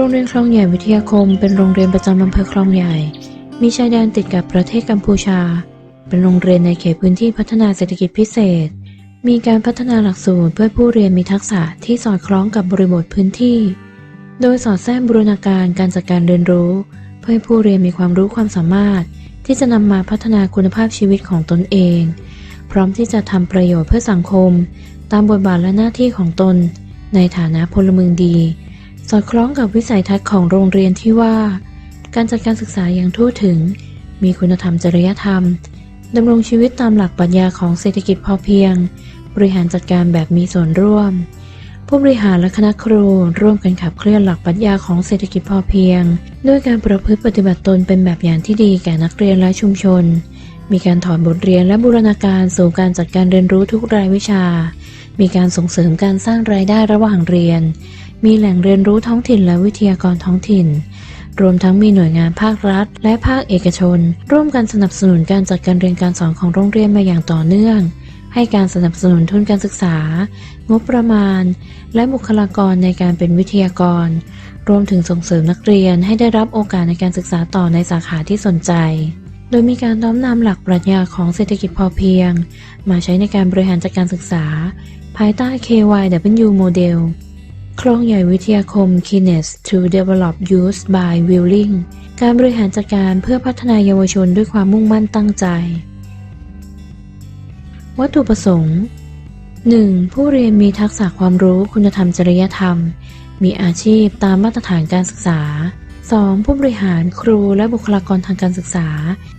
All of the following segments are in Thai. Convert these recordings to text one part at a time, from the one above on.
โรงเรียนคลองใหญ่วิทยาคม เป็นโรงเรียนประจำอำเภอคลองใหญ่ มีชายแดนติดกับประเทศกัมพูชา เป็นโรงเรียนในเขตพื้นที่พัฒนาเศรษฐกิจพิเศษ มีการพัฒนาหลักสูตรเพื่อผู้เรียนมีทักษะที่สอดคล้องกับบริบทพื้นที่ โดยสอดแทรกบูรณาการการจัดการเรียนรู้ เพื่อให้ผู้เรียนมีความรู้ความสามารถ ที่จะนำมาพัฒนาคุณภาพชีวิตของตนเอง พร้อมที่จะทำประโยชน์เพื่อสังคม ตามบทบาทและหน้าที่ของตน ในฐานะพลเมืองดี สอดคล้องกับวิสัยทัศน์ของโรงเรียนที่ว่า การจัดการศึกษาอย่างทั่วถึง มีคุณธรรมจริยธรรมดำรงชีวิตตามหลักปรัชญาของเศรษฐกิจพอเพียง บริหารจัดการแบบมีส่วนร่วม ผู้บริหารและคณะครูร่วมกันขับเคลื่อนหลักปรัชญาของเศรษฐกิจพอเพียง ด้วยการประพฤติปฏิบัติตนเป็นแบบอย่างที่ดีแก่นักเรียนและชุมชน มีการถอดบทเรียนและบูรณาการสู่การจัดการเรียนรู้ทุกรายวิชา มีการส่งเสริมการสร้างรายได้ระหว่างเรียน มีแหล่งเรียนรู้ท้องถิ่นและวิทยากรท้องถิ่น รวมทั้งมีหน่วยงานภาครัฐ และภาคเอกชน ร่วมกันสนับสนุนการจัดการเรียนการสอนของโรงเรียนมาอย่างต่อเนื่อง ให้การสนับสนุนทุนการศึกษา งบประมาณ และบุคลากรในการเป็นวิทยากร รวมถึงส่งเสริมนักเรียนให้ได้รับโอกาสในการศึกษาต่อในสาขาที่สนใจโดยมีการน้อมนำหลักปรัชญาของเศรษฐกิจพอเพียง มาใช้ในการบริหารจัดการศึกษา ภายใต้ KYW Model โคลองใหญ่วิทยาคม Kines to Develop Youth by Willing การบริหารจัดการเพื่อพัฒนาเยาวชนด้วยความมุ่งมั่นตั้งใจ วัตถุประสงค์ 1. ผู้เรียนมีทักษะความรู้คุณธรรมจริยธรรม มีอาชีพตามมาตรฐานการศึกษา 2. ผู้บริหารครูและบุคลากรทางการศึกษา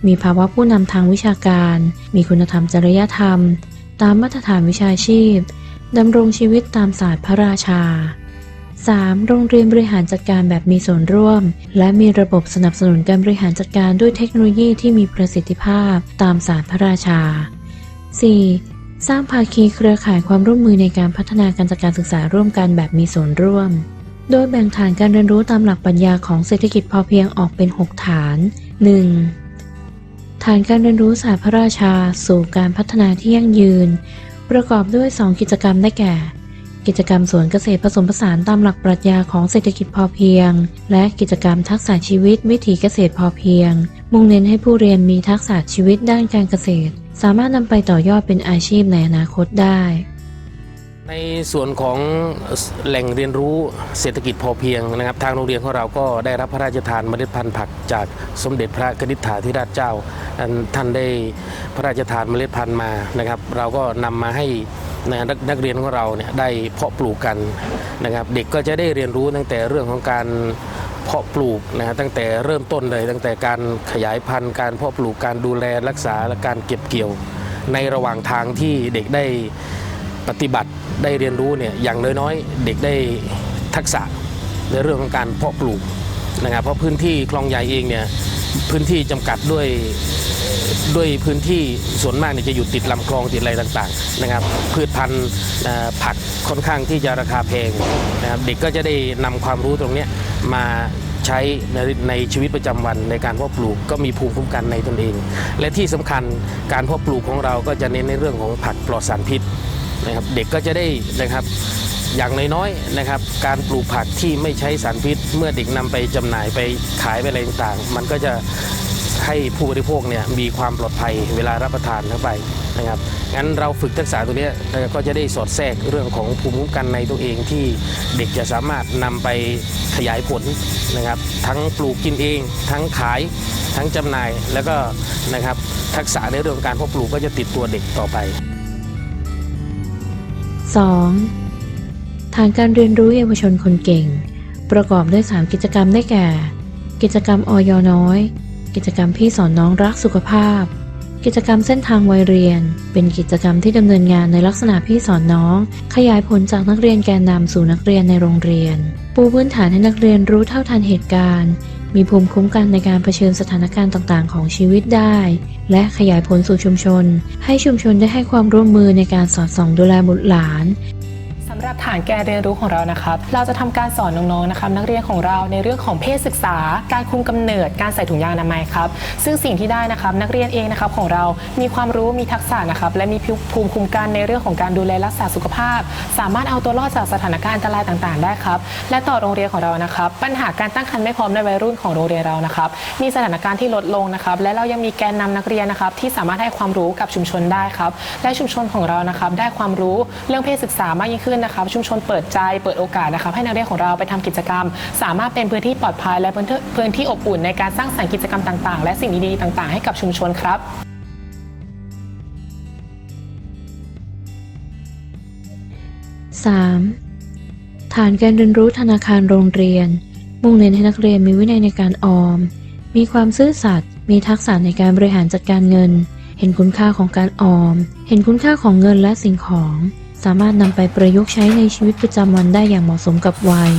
มีภาวะผู้นำทางวิชาการ มีคุณธรรมจริยธรรม ตามมาตรฐานวิชาชีพดำรงชีวิตตามศาสตร์พระราชา 3. โรงเรียนบริหารจัดการแบบมีส่วนร่วม และมีระบบสนับสนุนการบริหารจัดการด้วยเทคโนโลยีที่มีประสิทธิภาพตามศาสตร์พระราชา 4. สร้างภาคีเครือข่ายความร่วมมือในการพัฒนาการจัดการศึกษาร่วมกันแบบมีส่วนร่วม โดยแบ่งฐานการเรียนรู้ตามหลักปรัชญาของเศรษฐกิจพอเพียงออกเป็น 6 ฐาน 1. ฐานการเรียนรู้ศาสตร์พระราชา สู่การพัฒนาที่ยั่งยืน ประกอบด้วย 2 กิจกรรมได้แก่ กิจกรรมสวนเกษตรผสมผสานตามหลักปรัชญาของเศรษฐกิจพอเพียง และกิจกรรมทักษะชีวิตวิถีเกษตรพอเพียง มุ่งเน้นให้ผู้เรียนมีทักษะชีวิตด้านการเกษตร สามารถนำไปต่อยอดเป็นอาชีพในอนาคตได้ในส่วนของแหล่งเรียนรู้เศรษฐกิจพอเพียงนะครับ ทางโรงเรียนของเราก็ได้รับพระราชทานเมล็ดพันธุ์ผักจากสมเด็จพระกนิษฐาธิราชเจ้า ท่านได้พระราชทานเมล็ดพันธุ์มานะครับ เราก็นำมาให้ นักนักเรียนของเราเนี่ยได้เพาะปลูกกันนะครับ เด็กก็จะได้เรียนรู้ตั้งแต่เรื่องของการเพาะปลูกนะฮะตั้งแต่เริ่มต้นเลย ตั้งแต่การขยายพันธุ์การเพาะปลูกการดูแลรักษาและการเก็บเกี่ยว ในระหว่างทางที่เด็กได้ปฏิบัติได้เรียนรู้เนี่ยอย่างน้อยๆ เด็กได้ทักษะในเรื่องของการเพาะปลูกนะครับเพราะพื้นที่คลองใหญ่เองเนี่ย พื้นที่จำกัดด้วยด้วยพื้นที่ส่วนมากเนี่ยจะอยู่ติดลำคลองติดอะไรต่างๆนะครับ พืชพันธุ์ผักค่อนข้างที่จะราคาแพงนะครับเด็กก็จะได้นำความรู้ตรงนี้มาใช้ในในชีวิตประจำวันในการเพาะปลูกก็มีภูมิคุ้มกันในตนเอง และที่สำคัญการเพาะปลูกของเราก็จะเน้นในเรื่องของผักปลอดสารพิษนะครับเด็กก็จะได้นะครับ อย่างน้อยๆนะครับ การปลูกผักที่ไม่ใช้สารพิษ เมื่อเด็กนำไปจำหน่ายไปขายไปอะไรต่างๆ มันก็จะให้ผู้บริโภคเนี่ยมีความปลอดภัยเวลารับประทานเข้าไปนะครับงั้นเราฝึกทักษะตัวนี้ก็จะได้สอดแทรกเรื่องของภูมิคุ้มกันในตัวเองที่เด็กจะสามารถนำไปขยายผลนะครับ ทั้งปลูกกินเอง ทั้งขาย ทั้งจำหน่ายแล้วก็นะครับทักษะในเรื่องของการเพาะปลูกก็จะติดตัวเด็กต่อไป 2. ฐานการเรียนรู้เยาวชนคนเก่ง ประกอบด้วย 3 กิจกรรมได้แก่ กิจกรรมออยน้อย กิจกรรมพี่สอนน้องรักสุขภาพ กิจกรรมเส้นทางวัยเรียน เป็นกิจกรรมที่ดำเนินงานในลักษณะพี่สอนน้อง ขยายผลจากนักเรียนแกนนำสู่นักเรียนในโรงเรียน ปูพื้นฐานให้นักเรียนรู้เท่าทันเหตุการณ์ มีภูมิคุ้มกันในการเผชิญสถานการณ์ต่างๆ ของชีวิตได้ และขยายผลสู่ชุมชน ให้ชุมชนได้ให้ความร่วมมือในการสอดส่องดูแลบุตรหลาน หรับฐานแกนเรียนรู้ของเรานะครับ เราจะทำการสอนน้องๆนะครับนักเรียนของเราในเรื่องของเพศศึกษา การคุมกำเนิด การใส่ถุงยางอนามัยครับ ซึ่งสิ่งที่ได้นะครับนักเรียนเองนะครับของเรามีความรู้มีทักษะนะครับและมีภูมิคุ้มกันในเรื่องของการดูแลรักษาสุขภาพ สามารถเอาตัวรอดจากสถานการณ์อันตรายต่างๆ ได้ครับ และต่อโรงเรียนของเรานะครับ ปัญหาการตั้งครรภ์ไม่พร้อมในวัยรุ่นของโรงเรียนเรานะครับ มีสถานการณ์ที่ลดลงนะครับ และเรายังมีแกนนำนักเรียนนะครับ ที่สามารถให้ความรู้กับชุมชนได้ครับ และชุมชนของเรานะครับได้ความรู้เรื่องเพศศึกษามากยิ่งขึ้นนะครับชุมชนเปิดใจเปิดโอกาสนะครับให้นักเรียนของเราไปทำกิจกรรม สามารถเป็นพื้นที่ปลอดภัย และพื้นที่อบอุ่นในการสร้างสรรค์กิจกรรมต่างๆ และสิ่งดีๆต่าง ๆ ให้กับชุมชนครับ 3. ฐานการเรียนรู้ธนาคารโรงเรียน มุ่งเน้นให้นักเรียนมีวินัยในการออม มีความซื่อสัตย์มีทักษะในการบริหารจัดการเงิน เห็นคุณค่าของการออม เห็นคุณค่าของเงินและสิ่งของ สามารถนำไปประยุกต์ใช้ในชีวิตประจำวันได้อย่างเหมาะสมกับวัย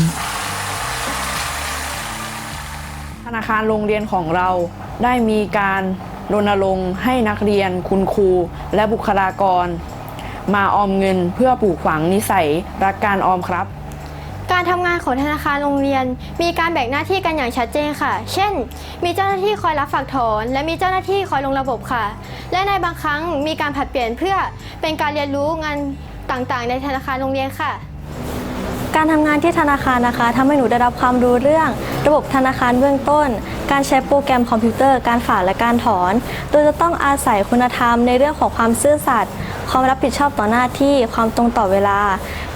ธนาคารโรงเรียนของเราได้มีการรณรงค์ให้นักเรียนคุณครูและบุคลากร มาออมเงินเพื่อปลูกฝังนิสัยรักการออมครับ การทำงานของธนาคารโรงเรียน มีการแบ่งหน้าที่กันอย่างชัดเจนค่ะ เช่น มีเจ้าหน้าที่คอยรับฝากถอน และมีเจ้าหน้าที่คอยลงระบบค่ะ และในบางครั้งมีการผลัดเปลี่ยนเพื่อเป็นการเรียนรู้งาน ต่างๆ ในธนาคารโรงเรียนค่ะ การทำงานที่ธนาคารนะคะทำให้หนูได้รับความรู้เรื่อง ระบบธนาคารเบื้องต้น การใช้โปรแกรมคอมพิวเตอร์ การฝากและการถอน โดยจะต้องอาศัยคุณธรรมในเรื่องของความซื่อสัตย์ความรับผิดชอบต่อหน้าที่ความตรงต่อเวลา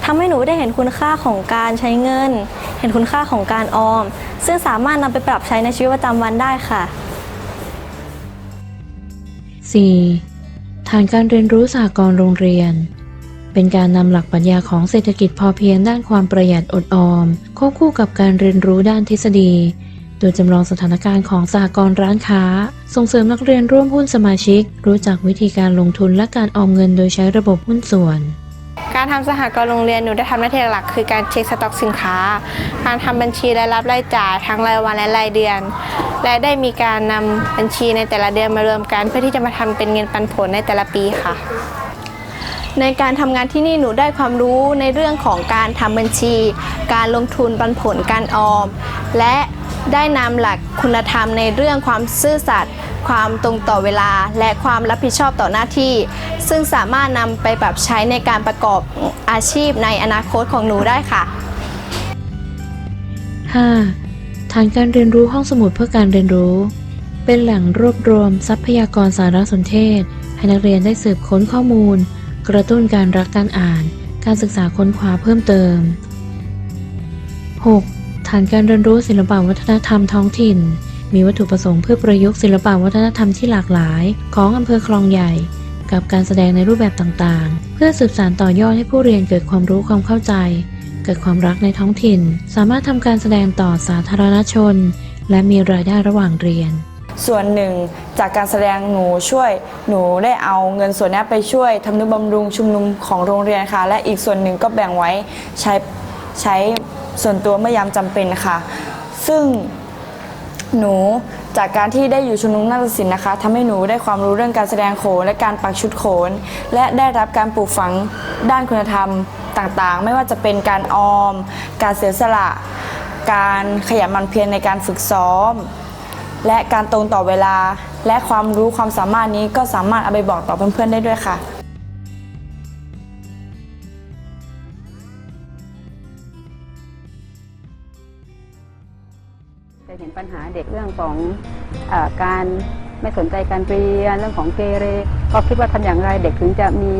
ทำให้หนูได้เห็นคุณค่าของการใช้เงิน เห็นคุณค่าของการออม ซึ่งสามารถนำไปปรับใช้ในชีวิตประจำวันได้ค่ะ 4. ฐานการเรียนรู้สหกรณ์โรงเรียน เป็นการนำหลักปรัชญาของเศรษฐกิจพอเพียงด้านความประหยัดอดออม ควบคู่กับการเรียนรู้ด้านทฤษฎี โดยจำลองสถานการณ์ของสหกรณ์ร้านค้า ส่งเสริมนักเรียนร่วมหุ้นสมาชิก รู้จักวิธีการลงทุนและการออมเงินโดยใช้ระบบหุ้นส่วนการทำสหกรณ์โรงเรียนหนูได้ทำหน้าที่หลักคือการเช็คสต็อกสินค้า การทำบัญชีรายรับรายจ่ายทั้งรายวันและรายเดือน และได้มีการนำบัญชีในแต่ละเดือนมารวมกัน เพื่อที่จะมาทำเป็นเงินปันผลในแต่ละปีค่ะ ในการทำงานที่นี่หนูได้ความรู้ในเรื่องของการทำบัญชี การลงทุนปันผลการออม และได้นำหลักคุณธรรมในเรื่องความซื่อสัตย์ความตรงต่อเวลา และความรับผิดชอบต่อหน้าที่ ซึ่งสามารถนำไปปรับใช้ในการประกอบอาชีพในอนาคตของหนูได้ค่ะ 5. ฐานการเรียนรู้ห้องสมุดเพื่อการเรียนรู้ เป็นแหล่งรวบรวมทรัพยากรสารสนเทศ ให้นักเรียนได้สืบค้นข้อมูล กระตุ้นการรักการอ่าน การศึกษาค้นคว้าเพิ่มเติม 6. ฐานการเรียนรู้ศิลปวัฒนธรรมท้องถิ่น มีวัตถุประสงค์เพื่อประยุกต์ศิลปวัฒนธรรมที่หลากหลาย ของอำเภอคลองใหญ่ กับการแสดงในรูปแบบต่างๆ เพื่อสืบสานต่อยอดให้ผู้เรียนเกิดความรู้ความเข้าใจ เกิดความรักในท้องถิ่น สามารถทำการแสดงต่อสาธารณชน และมีรายได้ระหว่างเรียน ส่วนหนึ่งจากการแสดงหนูช่วย หนูได้เอาเงินส่วนนี้ไปช่วยทำนุบำรุงชุมนุมของโรงเรียนค่ะ และอีกส่วนหนึ่งก็แบ่งไว้ใช้ใช้ส่วนตัวเมื่อยามจำเป็นค่ะ ซึ่งหนูจากการที่ได้อยู่ชุมนุมนาฏศิลป์นะคะทำให้หนูได้ความรู้เรื่องการแสดงโขนและการปักชุดโขน และได้รับการปลูกฝังด้านคุณธรรมต่างๆ ไม่ว่าจะเป็นการออม การเสียสละ การขยันหมั่นเพียรในการฝึกซ้อม และการตรงต่อเวลา และความรู้ความสามารถนี้ก็สามารถเอาไปบอกต่อเพื่อนๆได้ด้วยค่ะจะเห็นปัญหาเด็กเรื่องของอการไม่สนใจการเรียนเรื่องของเกเรก็คิดว่าทำอย่างไรเด็กถึงจะมี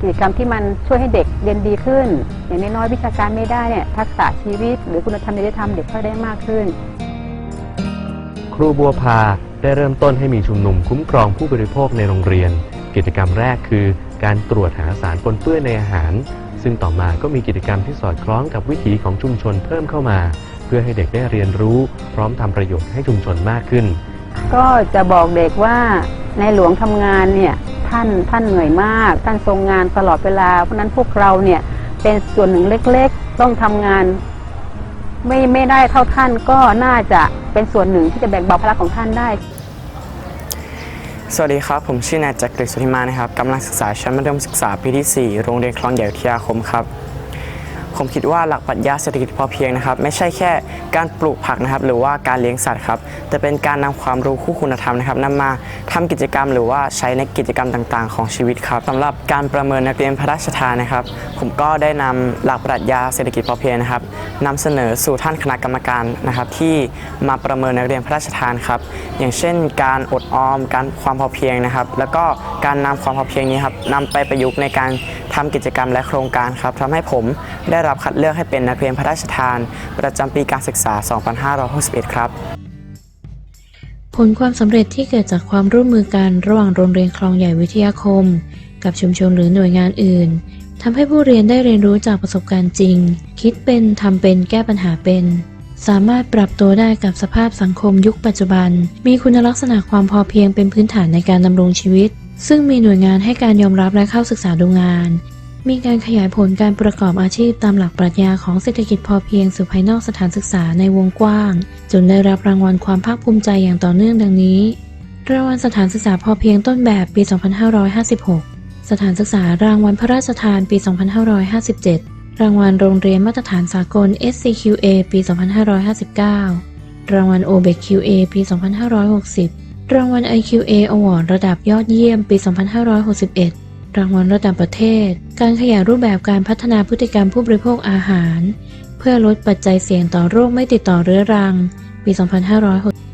กิจกรรมที่มันช่วยให้เด็กเรียนดีขึ้น อย่างน้อยๆวิชาการไม่ได้เนี่ยทักษะชีวิต หรือคุณธรรมจริยธรรมเด็กก็ได้มากขึ้น รูบัวพาได้เริ่มต้นให้มีชุมนุมคุ้มครองผู้บริโภคในโรงเรียน กิจกรรมแรกคือ การตรวจหาสารปนเปื้อนในอาหาร ซึ่งต่อมาก็มีกิจกรรมที่สอดคล้องกับวิถีของชุมชนเพิ่มเข้ามา เพื่อให้เด็กได้เรียนรู้ พร้อมทำประโยชน์ให้ชุมชนมากขึ้น ก็จะบอกเด็กว่าในหลวงทำงานเนี่ยท่านท่านเหนื่อยมาก ท่านทรงงานตลอดเวลาเพราะนั้นพวกเราเนี่ยเป็นส่วนหนึ่งเล็กๆ ต้องทำงาน ไม่ไม่ได้เท่าท่านก็น่าจะเป็นส่วนหนึ่งที่จะแบ่งเบาภาระของท่านได้ สวัสดีครับ ผมชื่อนายจักริสุธิมานะครับกำลังศึกษาชั้นมัธยมศึกษาปีที่ 4 โรงเรียนคลองใหญ่วิทยาคมครับ ผมคิดว่าหลักปรัชญาเศรษฐกิจพอเพียงนะครับ ไม่ใช่แค่การปลูกผักนะครับ หรือว่าการเลี้ยงสัตว์ครับ แต่เป็นการนำความรู้คู่คุณธรรมนะครับนำมาทำกิจกรรมหรือว่าใช้ในกิจกรรมต่างๆ ของชีวิตครับสำหรับการประเมินนักเรียนพระราชทานนะครับ ผมก็ได้นำหลักปรัชญาเศรษฐกิจพอเพียงนะครับนำเสนอสู่ท่านคณะกรรมการนะครับ ที่มาประเมินนักเรียนพระราชทานครับอย่างเช่น การอดออม การความพอเพียงนะครับ แล้วก็การนำความพอเพียงนี้ครับนำไปประยุกต์ในการทำกิจกรรมและโครงการครับทำให้ผมได้รับคัดเลือกให้เป็นนักเรียนพระราชทาน ประจำปีการศึกษา 2561 ครับ ผลความสำเร็จที่เกิดจากความร่วมมือกันระหว่างโรงเรียนคลองใหญ่วิทยาคม กับชุมชนหรือหน่วยงานอื่นทำให้ผู้เรียนได้เรียนรู้จากประสบการณ์จริง คิดเป็นทำเป็นแก้ปัญหาเป็น สามารถปรับตัวได้กับสภาพสังคมยุคปัจจุบัน มีคุณลักษณะความพอเพียงเป็นพื้นฐานในการดำรงชีวิต ซึ่งมีหน่วยงานให้การยอมรับและเข้าศึกษาดูงาน มีการขยายผลการประกอบอาชีพตามหลักปรัชญาของเศรษฐกิจพอเพียงสู่ภายนอกสถานศึกษาในวงกว้าง จนได้รับรางวัลความภาคภูมิใจอย่างต่อเนื่องดังนี้รางวัลสถานศึกษาพอเพียงต้นแบบปี 2556 สถานศึกษารางวัลพระราชทานปี 2557 รางวัลโรงเรียนมาตรฐานสากล SCQA ปี 2559 รางวัล OBEQA ปี 2560 รางวัล IQA Award ระดับยอดเยี่ยมปี 2561 รางวัลระดับประเทศ การขยายรูปแบบการพัฒนาพฤติกรรมผู้บริโภคอาหาร เพื่อลดปัจจัยเสี่ยงต่อโรคไม่ติดต่อเรื้อรัง ปี 2560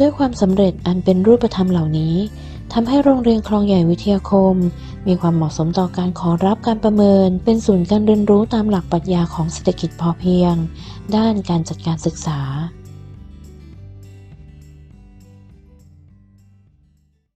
ด้วยความสำเร็จอันเป็นรูปธรรมเหล่านี้ทำให้โรงเรียนคลองใหญ่วิทยาคม มีความเหมาะสมต่อการขอรับการประเมิน เป็นศูนย์การเรียนรู้ตามหลักปรัชญาของเศรษฐกิจพอเพียง ด้านการจัดการศึกษา